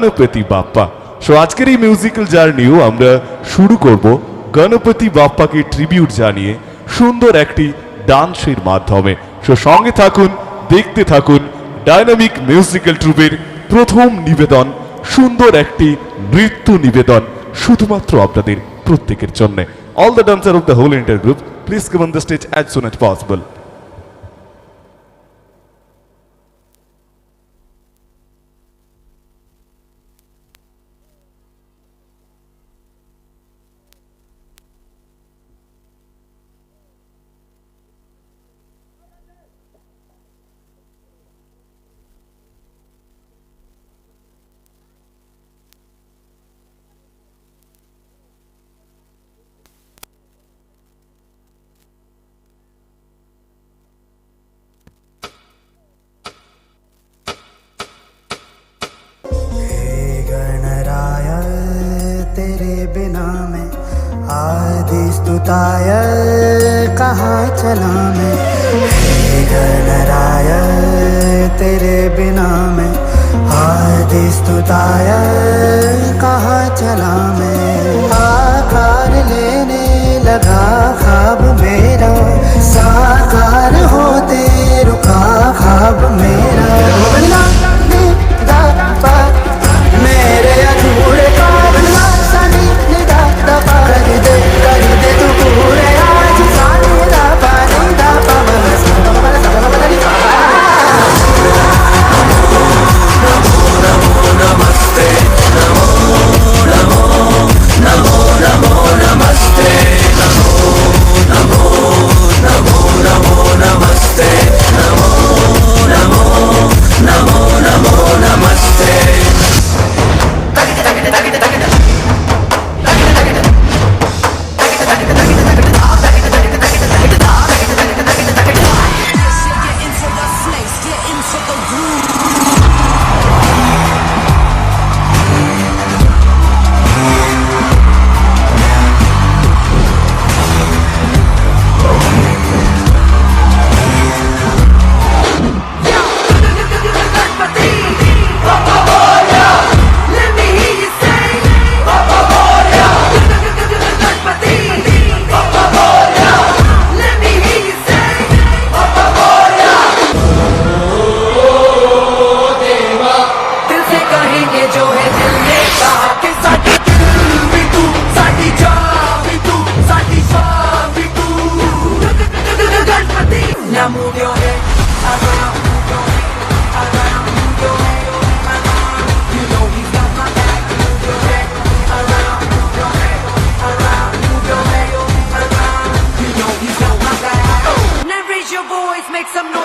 Ganapati Bappa. So আজকের এই musical জার্নিও আমরা শুরু করব গণপতি বাপ্পাকে ট্রিবিউট জানিয়ে সুন্দর একটি ডান্সের মাধ্যমে। সো সঙ্গে থাকুন, দেখতে থাকুন ডাইনামিক মিউজিক্যাল ট্রুপের প্রথম নিবেদন, সুন্দর একটি নৃত্য নিবেদন শুধুমাত্র আপনাদের প্রত্যেকের জন্যে। All the dancer of the whole inter group please come on the stage as soon as possible बिना मैं। आदि स्तुताय कहाँ चला मैं? make some noise.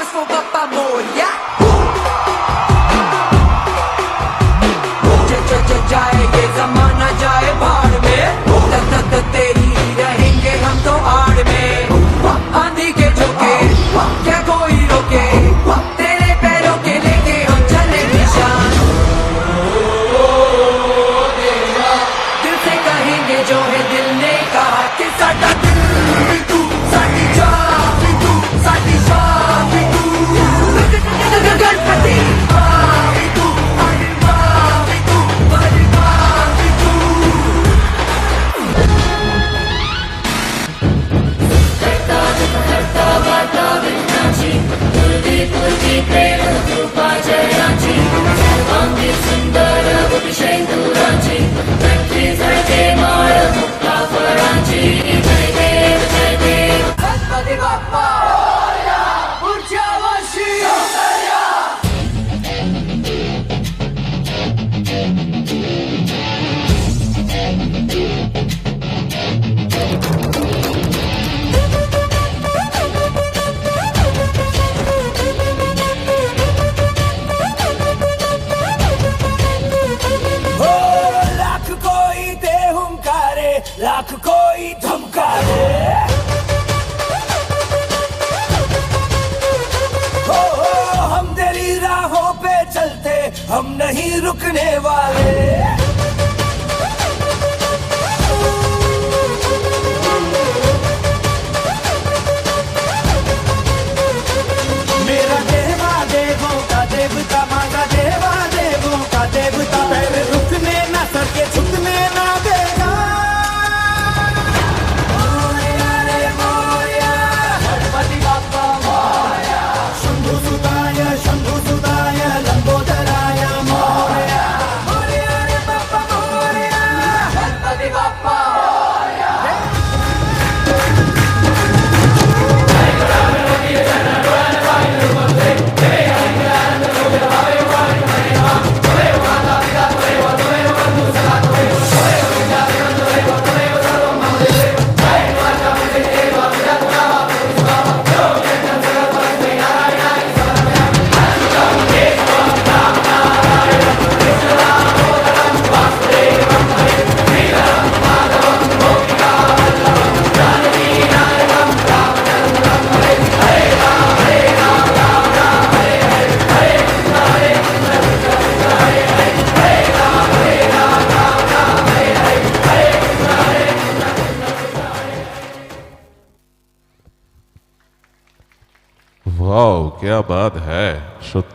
हम नहीं रुकने वाले।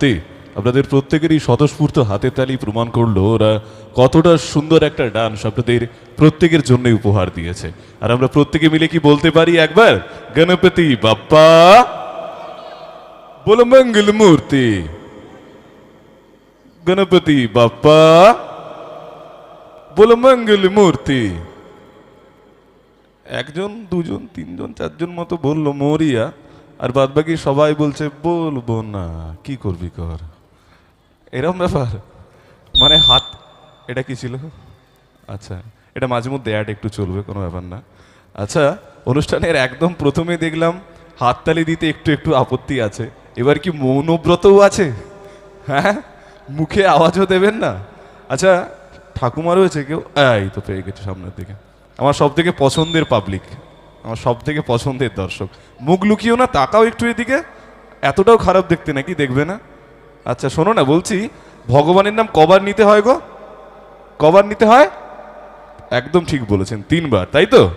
হাতে আপনাদের প্রত্যেকেরই স্বতঃস্ফূর্ত হাতে তালি প্রমাণ করল ওরা কতটা সুন্দর একটা ডান্স আপনাদের প্রত্যেকের জন্য উপহার দিয়েছে। আর আমরা প্রত্যেকে মিলে কি বলতে পারি একবার? গণপতি বাপ্পা বলো মঙ্গল মূর্তি। গণপতি বাপ্পা বলো মঙ্গল মূর্তি। একজন, দুজন, তিনজন, চারজন মতো বলল, মরিয়া। আর বাদ বাকি সবাই বলছে, বলব না, কি করবি কর? এরম ব্যাপার। মানে হাত, এটা কি ছিল? আচ্ছা এটা মাঝে মধ্যে অ্যাড একটু চলবে, কোনো ব্যাপার না। আচ্ছা অনুষ্ঠানের একদম প্রথমে দেখলাম হাততালি দিতে একটু একটু আপত্তি আছে। এবার কি মৌনব্রতও আছে? হ্যাঁ? মুখে আওয়াজও দেবেন না? আচ্ছা ঠাকুমা রয়েছে কেউ? এই তো পেয়ে গেছে সামনের দিকে। আমার সব থেকে পছন্দের পাবলিক আমার সব থেকে পছন্দের দর্শক। মুখ লুকিয়েও না, তাকাও একটু এদিকে। এতটাও খারাপ দেখতে নাকি? দেখবে না? আচ্ছা শোনো না, বলছি, ভগবানের নাম কবার নিতে হয় গো? কবার নিতে হয়? একদম ঠিক বলেছেন, তিনবার, তাই তো?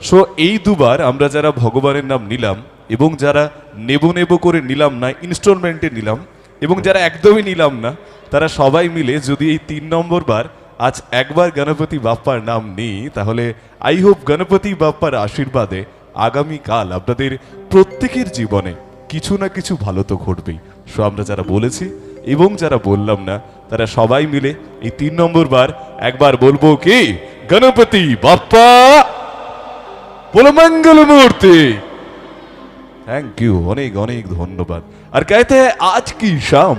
সো, এই দুবার আমরা যারা ভগবানের নাম নিলাম এবং যারা নেব নেব করে নিলাম না ইনস্টলমেন্টে নিলাম এবং যারা একদমই নিলাম না, তারা সবাই মিলে যদি এই তিন নম্বর বার আজ একবার গণপতি বাপ্পার নাম নিই তাহলে আই হোপ গণপতি বাপ্পার আশীর্বাদে আগামীকাল আপনাদের প্রত্যেকের জীবনে কিছু না কিছু ভালো তো ঘটবেই সো আমরা যারা বলেছি এবং যারা বললাম না তারা সবাই মিলে এই তিন নম্বর বার একবার বলবো কি গণপতি বাপ্পা বলো মঙ্গল মূর্তি थैंक यू अनेक अनेक धन्यवाद और कहते हैं आज की शाम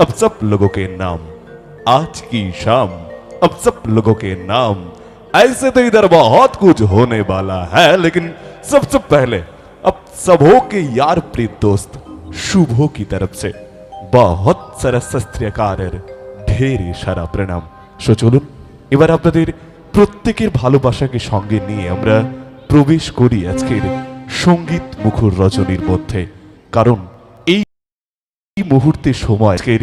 अब सब लोगों के नाम आज की शाम अब सब लोगों के नाम ऐसे तो इधर बहुत कुछ होने वाला है लेकिन सबसे पहले अब सबों के यार प्रीत दोस्त शुभो की तरफ से बहुत सारा শস্ত্রীয়কারের ঢের সারা প্রণাম সো চলুন এবার আপনাদের প্রত্যেকের ভালোবাসাকে সঙ্গে নিয়ে আমরা প্রবেশ করি আজকের সঙ্গীত মুখর রজনীর মধ্যে কারণ এই এই মুহূর্তে সময় আজকের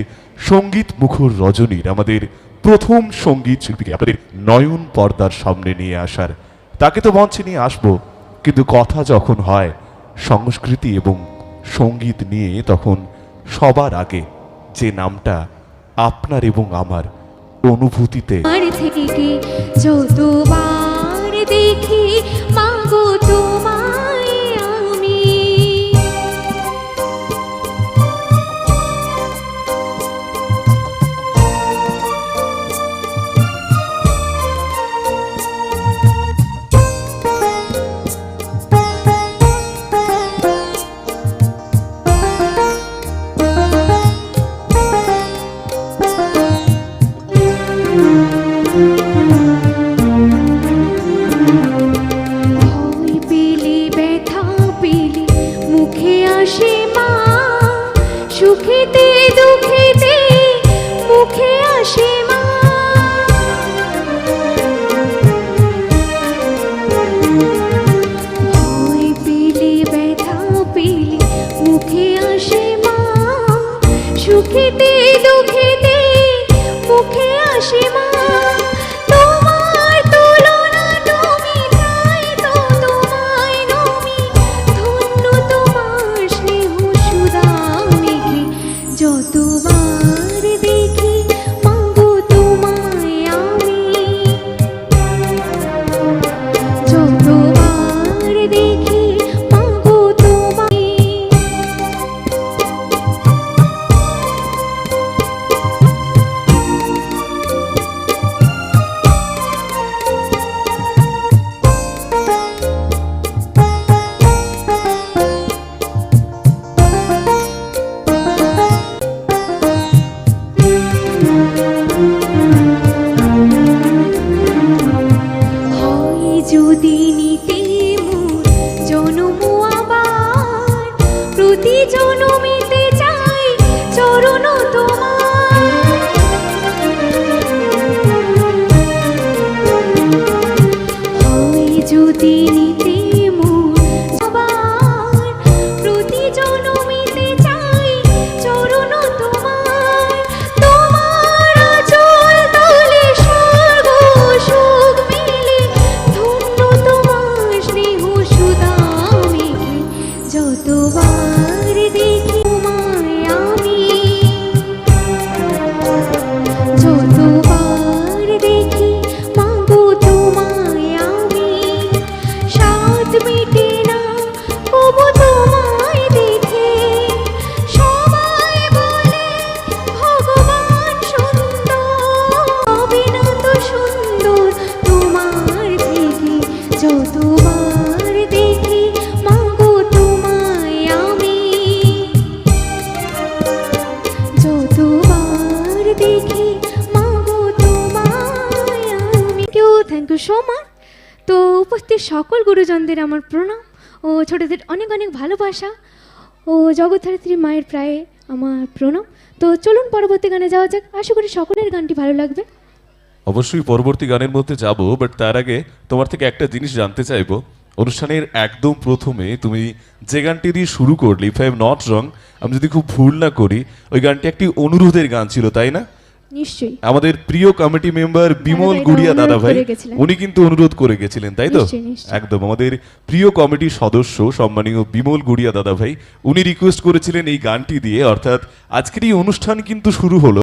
সঙ্গীত মুখর রজনীর আমাদের প্রথম সংগীত শিল্পীকে আপনাদের নয়ন পর্দার সামনে নিয়ে আসার। তাকে তো মঞ্চে নিয়ে আসব। কিন্তু কথা যখন হয়, সংস্কৃতি এবং সংগীত নিয়ে তখন সবার আগে যে নামটা আপনার এবং আমার অনুভূতিতে সীমা ইউ সো তো উপস্থিত সকল গুরুজনদের আমার প্রণাম ও ছোটদের অনেক অনেক ভালোবাসা ও জগদ্ধাত্রী মায়ের প্রায় আমার প্রণাম। তো চলুন পরবর্তী গানে যাওয়া যাক। আশা করি সকলের গানটি ভালো লাগবে। অবশ্যই পরবর্তী গানের মধ্যে যাব বাট তার আগে তোমার থেকে একটা জিনিস জানতে চাইব। অনুষ্ঠানের একদম প্রথমে তুমি যে গানটি দিয়ে শুরু করলে if I am not wrong আমি যদি খুব ভুল না করি, ওই গানটি একটি অনুরোধের গান ছিল, তাই না? নিশ্চয়ই। আমাদের প্রিয় কমিটি মেম্বার বিমল গুড়িয়া দাদা ভাই উনি কিন্তু অনুরোধ করে গেছিলেন তাই তো। একদম আমাদের প্রিয় কমিটির সদস্য সম্মানীয় বিমল গুড়িয়া দাদা ভাই উনি রিকোয়েস্ট করেছিলেন এই গানটি দিয়ে অর্থাৎ আজকের এই অনুষ্ঠান কিন্তু শুরু হলো।